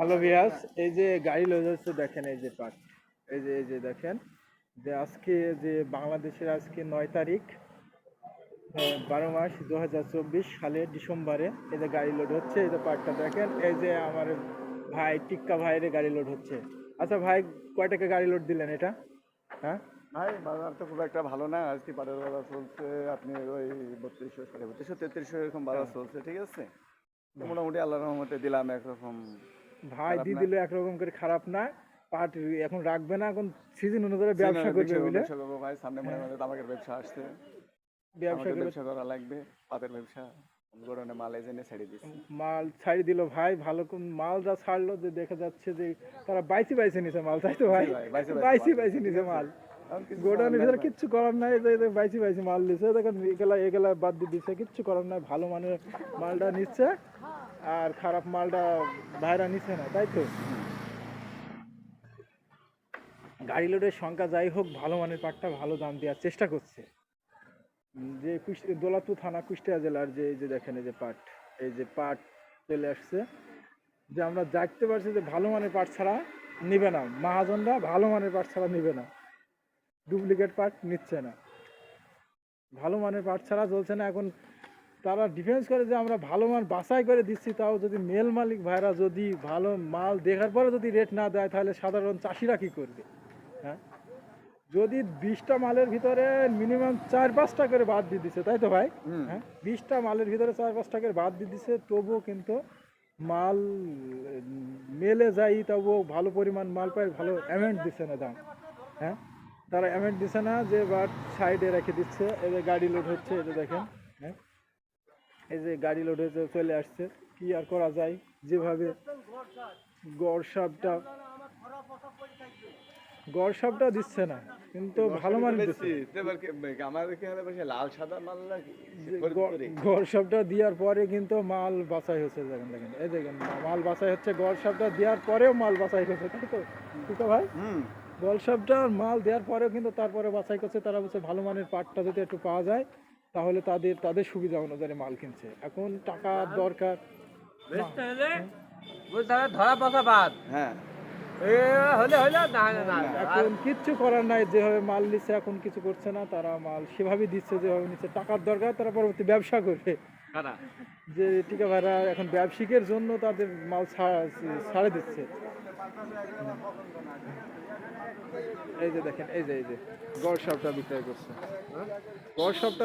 Hello ভিয়াস এই যে গাড়ি লোড হচ্ছে দেখেন এই যে পার্ট এই যে এই যে দেখেন যে আজকে যে বাংলাদেশের আজকে নয় তারিখ বারো মাস দু হাজার চব্বিশ সালের ডিসেম্বরে এই যে গাড়ি লোড হচ্ছে এই যে পার্টটা দেখেন এই যে আমার ভাই টিক্কা ভাইয়ের গাড়ি লোড হচ্ছে। আচ্ছা ভাই কয় টাকা গাড়ি লোড দিলেন এটা? হ্যাঁ? ভাই বাজার তো খুব একটা ভালো না আজকে পাটের বাজার চলছে আপনি ওই বত্রিশশো সাড়ে বত্রিশশো তেত্রিশশো এরকম বাজার চলছে ঠিক আছে? মোটামুটি আল্লাহর রহমতে দিলাম একরকম ভাই দিয়ে দিলে একরকম করে খারাপ না। পাট এখন রাখবে না এখন সিজন অনুযায়ী ব্যবসা করবে বুঝলে ভাই সামনে মনে মনে তামাকের ব্যবসা আসছে। ব্যবসা ব্যবসা করা লাগবে পাতের ব্যবসা। গোডাউনে মাল এজেন্টে ছাড়িয়ে দিচ্ছে মাল ছাড়ি দিল ভাই ভালো কোন মাল যা ছাড়লো যে দেখা যাচ্ছে যে তারা বাইসি বাইসি নিছে মাল তাই তো ভাই? বাইসি বাইসি। নিছে মাল। গোডাউনের করার ভিতরে কিচ্ছু করার নাই যে বাইসি বাইসি মাল দিছে, দেখেন এগুলা এগুলা বাদ দিয়ে দিচ্ছে কিচ্ছু করার নাই, ভালো মানের মালটা নিচ্ছে, আর খারাপ মালটা ভাইরা নিচ্ছে না, তাই তো? গাড়ি লোডের সংখ্যা যাই হোক, ভালো মানের পাটটা ভালো দাম দেওয়ার চেষ্টা করছে। যে দোলাপুর থানা, কুষ্টিয়া জেলার যে, এই যে দেখেন, এই যে পাট, এই যে পাট চলে আসছে, যে আমরা দেখতে পারছি যে ভালো মানের পাট ছাড়া নিবে না, মহাজনরা ভালো মানের পাট ছাড়া নিবে না। ডুপ্লিকেট পার্ট নিচ্ছে না। ভালো মানের পার্ট ছাড়া চলছে না। এখন তারা ডিফেন্স করে যে আমরা ভালো মাল বাছাই করে দিচ্ছি তাও যদি মেল মালিক ভাইরা যদি ভালো মাল দেখার পরে যদি রেট না দেয় তাহলে সাধারণ চাষিরা কি করবে? হ্যাঁ? যদি বিশটা মালের ভিতরে মিনিমাম চার পাঁচটা করে বাদ দিয়ে দিচ্ছে তাই তো ভাই। হ্যাঁ? বিশটা মালের ভিতরে চার পাঁচটা করে বাদ দিয়ে দিচ্ছে তবুও কিন্তু মাল মেলে যাই তবুও ভালো পরিমাণ মাল পায় ভালো অ্যামাউন্ট দিচ্ছে না দাম। হ্যাঁ? তারা অ্যামেন্ট দিচ্ছে না যে বাট সাইডে রেখে দিচ্ছে। এই যে গাড়ি লোড হচ্ছে এই যে দেখেন হ্যাঁ? এই যে গাড়ি লোড হচ্ছে চলে আসছে। কি আর করা যায়? যেভাবে গড় সাপটা গড় সাপটা দিচ্ছে না কিন্তু ভালো মান দিচ্ছে। লাল সাদা মাল গড়- সাপটা দেওয়ার পরে কিন্তু মাল বাছাই হচ্ছে দেখেন দেখেন। এই দেখেন মাল বাছাই হচ্ছে গড় সাপটা দেওয়ার পরেও মাল বাছাই হচ্ছে তাই তো ভাই? হুম। গলসাপটা মাল দেওয়ার পরেও কিন্তু তারপরে বাছাই করছে তারা বলছে ভালো মানের পাটটা যদি একটু পাওয়া যায় তাহলে তাদের তাদের সুবিধা অনুযায়ী মাল কিনছে। এখন টাকা দরকার। ধরা পচা বাদ। হ্যাঁ। এ হলে হলে না হলে না। এখন কিচ্ছু করার নাই যেভাবে মাল নিচ্ছে এখন কিছু করছে না তারা মাল সেভাবেই দিচ্ছে যেভাবে নিচ্ছে। টাকার দরকার তারা পরবর্তী ব্যবসা করবে। যে টিকা ভাড়া এখন ব্যবসায়িকের জন্য তাদের মাল ছাড়ে দিচ্ছে। এই যে দেখেন এই যে এই যে গড় সাপটা বিক্রয় করছে। গড় সাপটা